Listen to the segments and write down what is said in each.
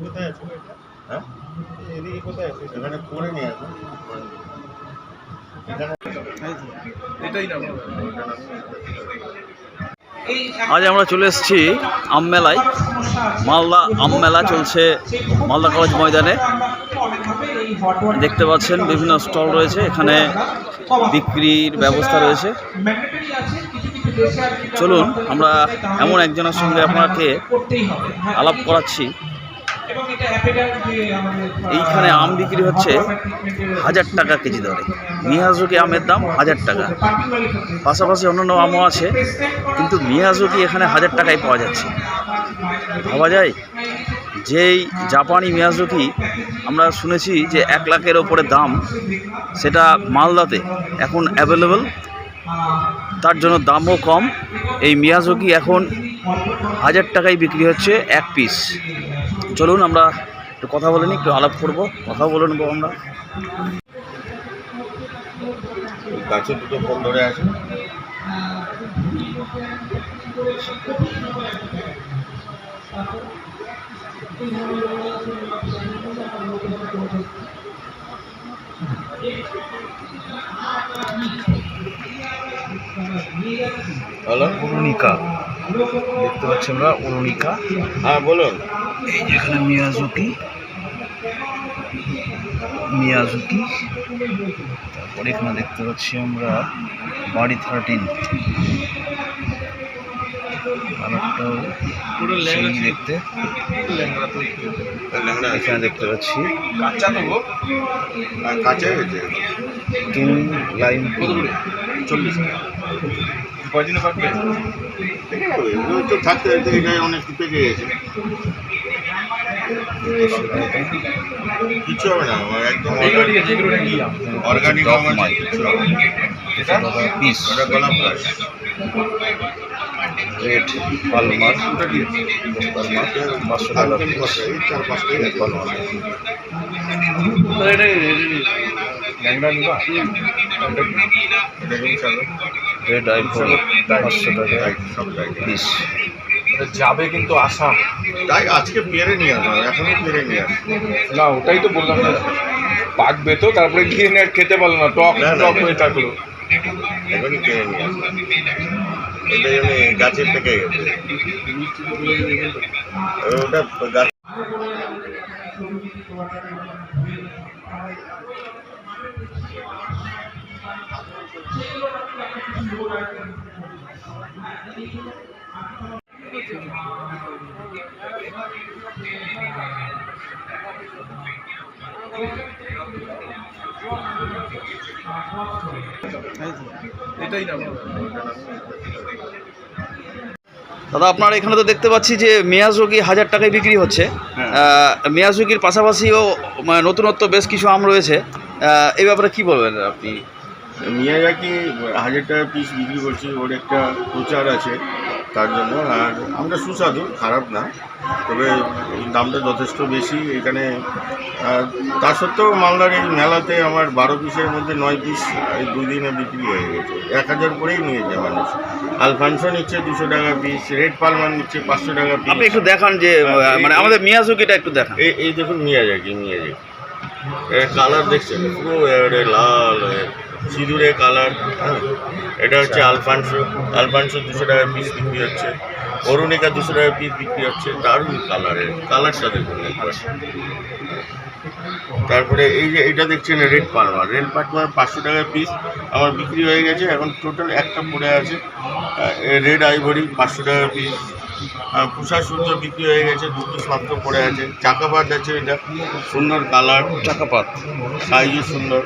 কোথায় আছে এটা? হ্যাঁ? এদিকে কোথায় আছে? এখানে করে নিয়ে আসুন এখানে এটাই না আজ আমরা চলে এসেছি আম মেলায়। মালদা আম মেলা চলছে মালদা কলেজ ময়দানে। দেখতে পাচ্ছেন বিভিন্ন স্টল রয়েছে। এখানে বিক্রির ব্যবস্থা রয়েছে। চলুন আমরা এমন একজনের সঙ্গে আপনাকে আলাপ করাচ্ছি। এইখানে আম বিক্রি হচ্ছে হাজার টাকা কেজি দরে। মিয়াজুকি আমের দাম হাজার টাকা। পাশাপাশি অন্যান্য আমও আছে কিন্তু মিয়াজুকি এখানে হাজার টাকায় পাওয়া যাচ্ছে। ভাবা যায় যেই জাপানি মিয়াজুকি আমরা শুনেছি যে এক লাখের ওপরে দাম সেটা মালদাতে এখন অ্যাভেলেবল তার জন্য দামও কম। এই মিয়াজুকি এখন হাজার টাকায় বিক্রি হচ্ছে এক পিস চলুন আমরা একটু কথা বলে নিই একটু আলাপ করব। কথা বলে নেব আমরা। গাছে দুটো ফোন ধরে আছে। হ্যালো? অরুণিকা দেখতে পাচ্ছি আমরা অরুণিকা। হ্যাঁ বলুন। এই যেখানে মিয়াজুকি। মিয়াজুকি। তারপর এখানে দেখতে পাচ্ছি আমরা বাড়ি থার্টিন। কালারটাও সেই দেখতে। এখানে দেখতে পাচ্ছি। কাঁচা তো গো। হয়েছে তিন লাইন। চল্লিশ। যাবে তো থাকতে থাকতে এটাই অনেক পেকে গেছে। কিছু হবে না একদম অর্গানিক আম কিছু হবে পিস ওটা গোলাপ গাছ। রেড পালমার ওটা কি? পালমার পাঁচশো টাকা এই চার পাঁচ টাকা ল্যাংড়া নিবা? এটা কিন্তু চালো। রেড আইফোন পাঁচশো টাকা। পিস যাবে কিন্তু আশা। তাই আজকে পেরে নিয়ে আসো এখনই পেরে নিয়ে আসো না ওটাই তো বললাম যে পাকবে তো তারপরে গিয়ে নিয়ে খেতে পারল না টক না, না, টক হয়ে থাকল। এখনই পেরে নিয়ে আসো এটা এমনি গাছে পেকে গেছে। ওটা গাছ এটাই দাদা আপনার এখানে তো দেখতে পাচ্ছি যে মেয়াজুকি হাজার টাকায় বিক্রি হচ্ছে। হ্যাঁ। আহ, পাশাপাশিও মানে নতুনত্ব বেশ কিছু আম রয়েছে। এই ব্যাপারে কি বলবেন আপনি? মিয়াজাকি হাজার টাকা পিস বিক্রি করছি ওর একটা প্রচার আছে তার জন্য আর আমরা সুস্বাদু খারাপ না তবে দামটা যথেষ্ট বেশি এখানে। তা সত্ত্বেও মালদার এই মেলাতে আমার বারো পিসের মধ্যে নয় পিস এই দুই দিনে বিক্রি হয়ে গেছে। এক হাজার করেই নিয়েছে মানুষ। আলফানসো নিচ্ছে দুশো টাকা পিস রেড পালমান নিচ্ছে পাঁচশো টাকা আপনি পিস একটু দেখান যে মানে আমাদের মিয়াজুকিটা একটু দেখান। এই এই দেখুন মিয়াজাকি মিয়াজাকি। কালার দেখছেন পুরো লাল সিঁদুরে কালার হ্যাঁ? এটা হচ্ছে আলফানসো আলফানসো দুশো টাকা পিস বিক্রি হচ্ছে। অরুণিকা দুশো টাকা পিস বিক্রি হচ্ছে। দারুণ কালারের কালারটা দেখুন একবার। তারপরে এই যে এটা দেখছেন রেড পালমার রেড পালমার পাঁচশো টাকা পিস আমার বিক্রি হয়ে গেছে। এখন টোটাল একটা পড়ে আছে। রেড আইভরি পাঁচশো টাকা পিস পুষা সূর্য বিক্রি হয়ে গেছে দু পিস মাত্র পড়ে আছে। চাকাপাত আছে এটা সুন্দর কালার। চাকাপাত। সাইজও সুন্দর।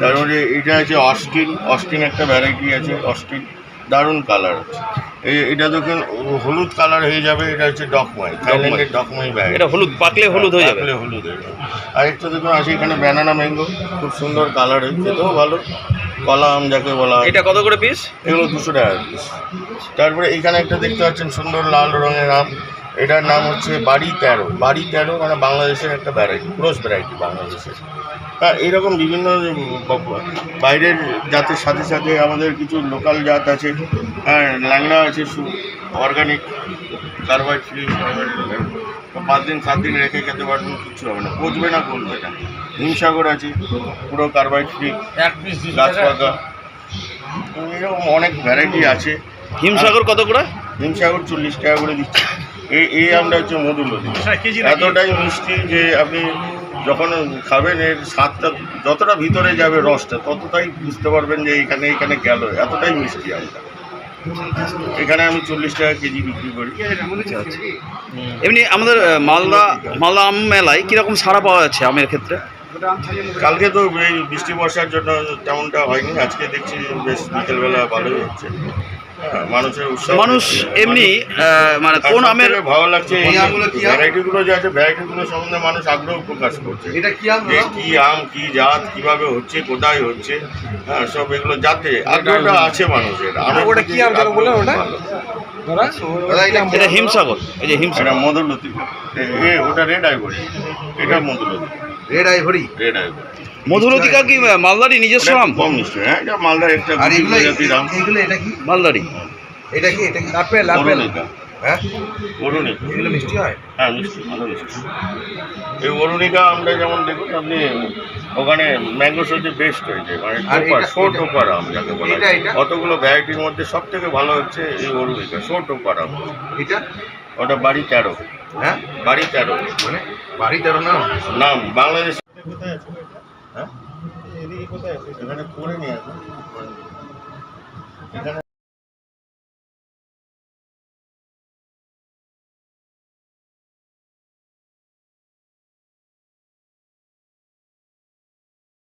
তারপরে এটা আছে অস্টিন অস্টিন একটা ভ্যারাইটি আছে অস্টিন। দারুণ কালার। এই এটা দেখুন হলুদ কালার হয়ে যাবে এটা হচ্ছে ডকমাই থাইল্যান্ডের ডকমাই ব্যাগ এটা হলুদ পাকলে হলুদ হয়ে যাবে। পাকলে হলুদ হয়ে যাবে। আরেকটা দেখুন আছে এখানে ব্যানানা ম্যাঙ্গো খুব সুন্দর কালার খেতেও ভালো। কলা আম যাকে বলা হয়। এটা কত করে পিস এগুলো দুশো টাকা পিস তারপরে এখানে একটা দেখতে পাচ্ছেন সুন্দর লাল রঙের আম। এটার নাম হচ্ছে বাড়ি তেরো। বাড়ি তেরো মানে বাংলাদেশের একটা ভ্যারাইটি ক্রস ভ্যারাইটি বাংলাদেশের। হ্যাঁ এইরকম বিভিন্ন বাইরের জাতের সাথে সাথে আমাদের কিছু লোকাল জাত আছে। হ্যাঁ ল্যাংড়া আছে অর্গানিক কার্বাইড ফ্রি পাঁচ দিন সাত দিন রেখে খেতে পারবেন কিচ্ছু হবে না। পচবে না গলবে না। হিমসাগর আছে পুরো কার্বাইড ফ্রি গাছ পাকা। এরকম অনেক ভ্যারাইটি আছে। হিমসাগর কত করে? হিমসাগর চল্লিশ টাকা করে দিচ্ছি। এই এই আমটা হচ্ছে মধুলতি এতটাই মিষ্টি যে আপনি যখন খাবেন এর স্বাদটা যতটা ভিতরে যাবে রসটা ততটাই বুঝতে পারবেন যে এখানে এখানে গেল। এতটাই মিষ্টি আমটা। এখানে আমি চল্লিশ টাকা কেজি বিক্রি করি। এমনি আমাদের মালদা মালদা আম মেলায় কীরকম সাড়া পাওয়া যাচ্ছে আমের ক্ষেত্রে? কালকে তো এই বৃষ্টি বর্ষার জন্য তেমনটা হয়নি। আজকে দেখছি বেশ বিকেলবেলা ভালোই হচ্ছে। মানুষের উৎসাহ মানুষ এমনি মানে কোন আমের ভালো লাগছে এই আমগুলো ভ্যারাইটি গুলো যে আছে ভ্যারাইটি গুলো সম্বন্ধে মানুষ আগ্রহ প্রকাশ করছে। এটা কি আম কি আম কি জাত কীভাবে হচ্ছে কোথায় হচ্ছে হ্যাঁ সব এগুলো জাতে আগ্রহটা আছে মানুষের। আমের ওটা কি আম যেন বললেন ওটা? এটা হিমসাগর এই যে হিমসাগর। মধুলতি এ- এ ওটা রেড আইভরি এটা মধুলতি red ivory. Red ivory. Madhulatika কি মালদারি নিজস্ব আম? কম মিষ্টি হ্যাঁ এটা মালদার একটা আর এগুলো এগুলো এটা কি? মালদারি এটা কি? এটা কি? Apple apple. হ্যাঁ? অরুণিকা। এগুলো মিষ্টি হয়? হ্যাঁ মিষ্টি ভালো মিষ্টি। এই অরুণিকা আমরা যেমন দেখুন আপনি ওখানে ম্যাঙ্গো সবজি বেস্ট হয়েছে মানে আর টোপার শো টোপার আম যাকে বলা এটা- অতগুলো ভ্যারাইটির মধ্যে সব থেকে ভালো হচ্ছে এই অরুণিকা? শো টোপার আম। এটা? ওটা বাড়ি তেরো। হ্যাঁ? বাড়ি তেরো। মানে? বাড়ি তার নাম? নাম বাংলাদেশ। কোথায় আছে হ্যাঁ? এদিকে কোথায় আছে? এখানে পড়ে নিয়ে আসুন